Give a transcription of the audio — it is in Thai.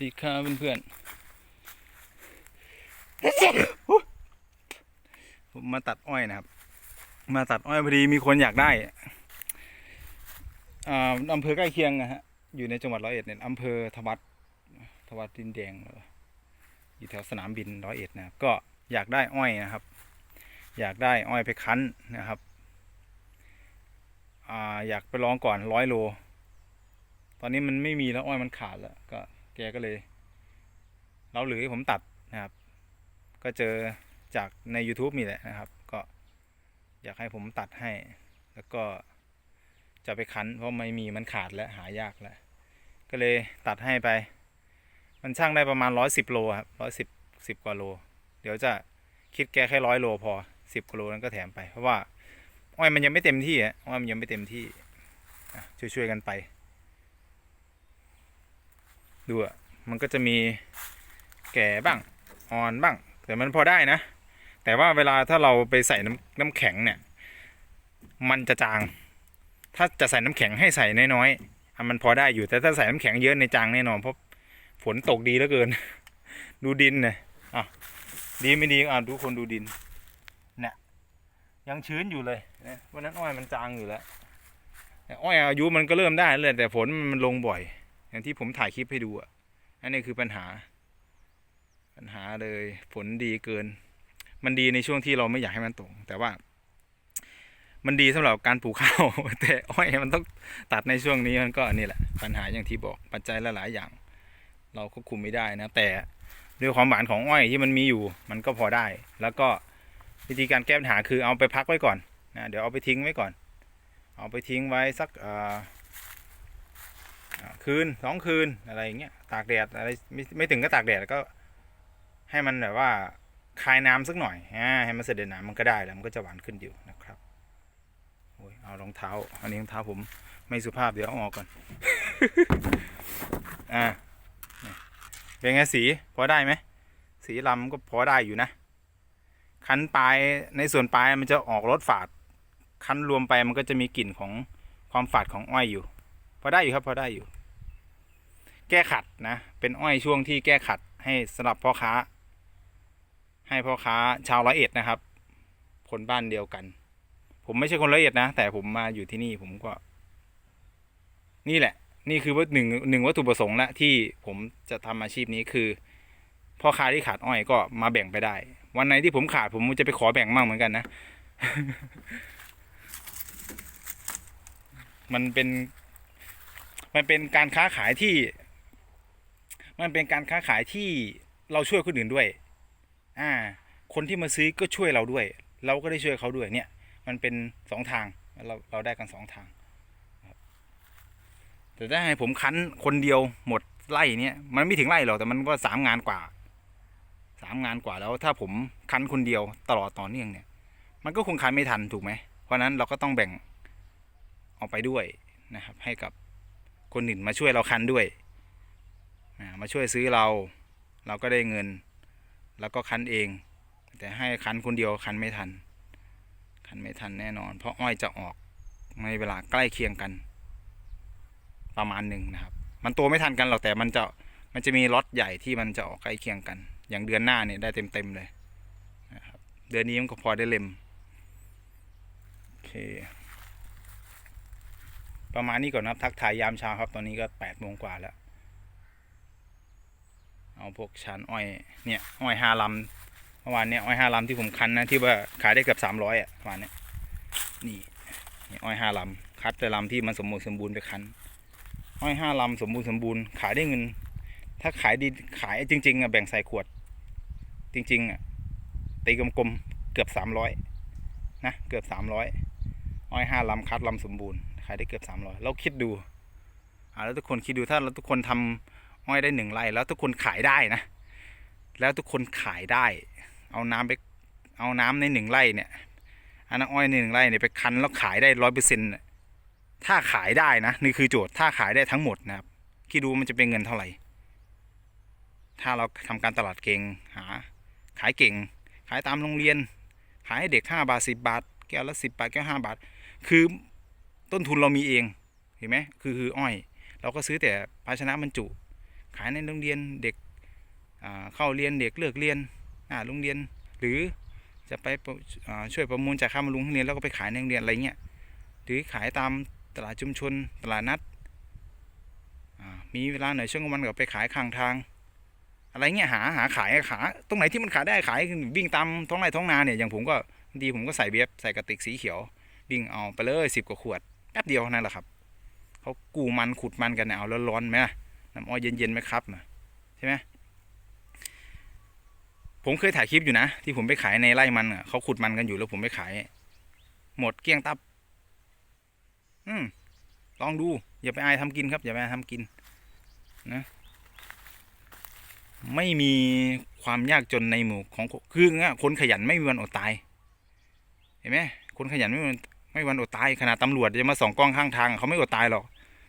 ดีครับเพื่อนๆผมมาตัดอ้อยนะครับ มาตัดอ้อยพอดีมีคนอยากได้อ่าอำเภอใกล้เคียงนะฮะ อยู่ในจังหวัดร้อยเอ็ดเนี่ยอำเภอทวัดทวัดดินแดงอยู่แถวสนามบินร้อยเอ็ดนะครับก็อยากได้อ้อยนะครับ อยากได้อ้อยไปคั้นนะครับอ่าอยากไปลองก่อนร้อยโล ตอนนี้มันไม่มีแล้วอ้อยมันขาดแล้วก็ แกก็เลย เราหรือให้ผมตัดนะครับ ก็เจอจากใน YouTube นี่แหละนะครับ ก็อยากให้ผมตัดให้ แล้วก็จะไปคั้น เพราะไม่มีมันขาดแล้วหายากแล้ว ก็เลยตัดให้ไป มันช่างได้ประมาณร้อยสิบโลครับร้อยสิบสิบกว่าโล เดี๋ยวจะคิดแกแค่ร้อยโลพอสิบกว่าโลนั้นก็แถมไป เพราะว่าอ้อยมันยังไม่เต็มที่อะอ้อยมันยังไม่เต็มที่ช่วยๆกันไป ดูอะมันก็จะมีแก่บ้างอ่อนบ้าง แต่มันพอได้นะ แต่ว่าเวลาถ้าเราไปใส่น้ำน้ำแข็งเนี่ย มันจะจาง ถ้าจะใส่น้ำแข็งให้ใส่น้อยๆอะมันพอได้อยู่แต่ถ้าใส่น้ำแข็งเยอะในจางแน่นอนเพราะฝนตกดีเหลือเกิน ดูดินเนี่ยอะดีไม่ดีอะดูคนดูดินเนี่ยยังชื้นอยู่เลยวันนั้นอ้อยมันจางอยู่แล้วอ้อยอายุมันก็เริ่มได้เลยแต่ฝนมันลงบ่อย อย่างที่ผมถ่ายคลิปให้ดูอะอันนี้คือปัญหา ปัญหาเลยฝนดีเกิน มันดีในช่วงที่เราไม่อยากให้มันตก แต่ว่า มันดีสำหรับการปลูกข้าวแต่อ้อยมันต้องตัดในช่วงนี้มันก็อันี่แหละ ปัญหาอย่างที่บอกปัจจัยหลายๆอย่าง เราควบคุมไม่ได้นะ แต่ด้วยความหวานของอ้อยที่มันมีอยู่ มันก็พอได้ แล้วก็วิธีการแก้ปัญหาคือเอาไปพักไว้ก่อนนะเดี๋ยวเอาไปทิ้งไว้ก่อน เอาไปทิ้งไว้สักอ่า คืนสองคืนอะไรอย่างเงี้ยตากแดดอะไรไม่ไม่ถึงก็ตากแดดก็ ให้มันแบบว่าคายน้ำสักหน่อยอ่าให้มันเสด็จน้ำมันก็ได้แล้วมันก็จะหวานขึ้นอยู่นะครับโอ้ยเอารองเท้า อันนี้รองเท้าผมไม่สุภาพเดี๋ยวเอาออกก่อนอ่าเป็นไงสีพอได้ไหมสีลำก็พอได้อยู่นะ คันปลายในส่วนปลายมันจะออกรสฝาด คันรวมไปมันก็จะมีกลิ่นของความฝาดของอ้อยอยู่ พอได้อยู่ครับพอได้อยู่ แก้ขัดนะ เป็นอ้อยช่วงที่แก้ขัดให้สำหรับพ่อค้า ให้พ่อค้าชาวร้อยเอ็ดนะครับ คนบ้านเดียวกัน ผมไม่ใช่คนร้อยเอ็ดนะ แต่ผมมาอยู่ที่นี่ผมก็ นี่แหละ นี่คือว่าหนึ่งหนึ่งวัตถุประสงค์ละที่ผมจะทำอาชีพนี้คือ พ่อค้าที่ขาดอ้อยก็มาแบ่งไปได้ วันไหนที่ผมขาดผมจะไปขอแบ่งมั่งเหมือนกันนะ มันเป็นมันเป็นการค้าขายที่ มันเป็นการค้าขายที่เราช่วยคนอื่นด้วย อ่า คนที่มาซื้อก็ช่วยเราด้วย เราก็ได้ช่วยเขาด้วยเนี่ย มันเป็นสองทางเราเราได้กันสองทางแต่ถ้าให้ผมคั้นคนเดียวหมดไร่เนี่ยมันไม่ถึงไร่หรอกแต่มันก็สามงานกว่าสามงานกว่าแล้วถ้าผมคั้นคนเดียวตลอดต่อเนื่องเนี่ย มันก็คงคั้นไม่ทันถูกไหมเพราะนั้นเราก็ต้องแบ่งออกไปด้วยนะครับ ให้กับคนอื่นมาช่วยเราคันด้วย มาช่วยซื้อเรา เราก็ได้เงิน แล้วก็คันเอง แต่ให้คันคนเดียวคันไม่ทัน คันไม่ทันแน่นอน เพราะอ้อยจะออกในเวลาใกล้เคียงกัน ประมาณหนึ่งนะครับ มันโตไม่ทันกันหรอกแต่มันจะมันจะมีล็อตใหญ่ที่มันจะออกใกล้เคียงกัน อย่างเดือนหน้าเนี่ยได้เต็มๆเลยนะครับเดือนนี้มันก็พอได้เล็มโอเคประมาณนี้ก่อนนะครับทักทายยามเช้าครับ ตอนนี้ก็แปดโมงกว่าแล้ว เอาพวกชั้นอ้อยเนี่ยอ้อยห้าลำเมื่อวานเนี่ยอ้อยห้าลำที่ผมคันนะที่ว่าขายได้เกือบสามร้อยอะประมาณเนี้ยนี่นี่อ้อยห้าลำคัดแต่ลำที่มันสมบูรณ์สมบูรณ์ไปคันอ้อยห้าลำสมบูรณ์สมบูรณ์ขายได้เงิน ถ้าขายดีขายจริง ๆอะแบ่งใส่ขวด จริง ๆอะตีกลมๆเกือบสามร้อยนะเกือบสามร้อยอ้อยห้าลำคัดลำสมบูรณ์ขายได้เกือบสามร้อยเราคิดดูอ่าแล้วทุกคนคิดดูถ้าเราทุกคนทำ อ้อยได้หนึ่งไร่แล้วทุกคนขายได้นะ แล้วทุกคนขายได้ เอาน้ำไปเอาน้ำในหนึ่งไร่เนี่ยอันนั้นอ้อยในหนึ่งไร่เนี่ยไปคั้นแล้วขายได้ร้อยเปอร์เซ็นต์ถ้าขายได้นะนี่คือโจทย์ถ้าขายได้ทั้งหมดนะครับคิดดูมันจะเป็นเงินเท่าไหร่ ถ้าเราทำการตลาดเก่งหา ขายเก่ง ขายตามโรงเรียน ขายให้เด็กห้าบาทสิบาท แก้วละสิบบาทแก้วห้าบาท คือต้นทุนเรามีเองเห็นไหมคือคืออ้อย เราก็ซื้อแต่ภาชนะบรรจุ ขายในโรงเรียนเด็กเข้าเรียนเด็กเลิกเรียนโรงเรียนหรือจะไปะช่วยประมูลจากค่าบำรุงโรงเรียนแล้วก็ไปขายในโรงเรียนอะไรเงี้ยหรือขายตามตลาดชุมชนตลาดนัดมีเวลาหน่อยช่วงกลางวันก็ไปขายข้างทาง อะไรเงี้ยหาหาขายขาตรงไหนที่มันขายได้ขายวิ่งตามท้องไร่ท้องนาเนี่ยอย่างผมก็บางทีผมก็ใส่เบียบใส่กระติกสีเขียววิ่งเอาไปเลยสิบกว่าขวดแป๊บเดียวนั่นแหละครับเขากูมันขุดมันกันเนี่ยเอาร้อนไหมล่ะ น้ำอ้อยเย็นๆไหมครับน่ะใช่ไหมผมเคยถ่ายคลิปอยู่นะ ที่ผมไปขายในไร่มันอะเขาขุดมันกันอยู่แล้วผมไปขาย หมดเกลี้ยงตับ อืมลองดู อย่าไปอายทำกินครับ อย่าไปอายทำกิน นะ ไม่มีความยากจนในหมู่ของคือไงคนขยันไม่มีวันอดตาย เห็นไหมคนขยันไม่มีวันไม่มีวันอดตายขนาดตำรวจจะมาส่องกล้องข้างทางเขาไม่อดตายหรอก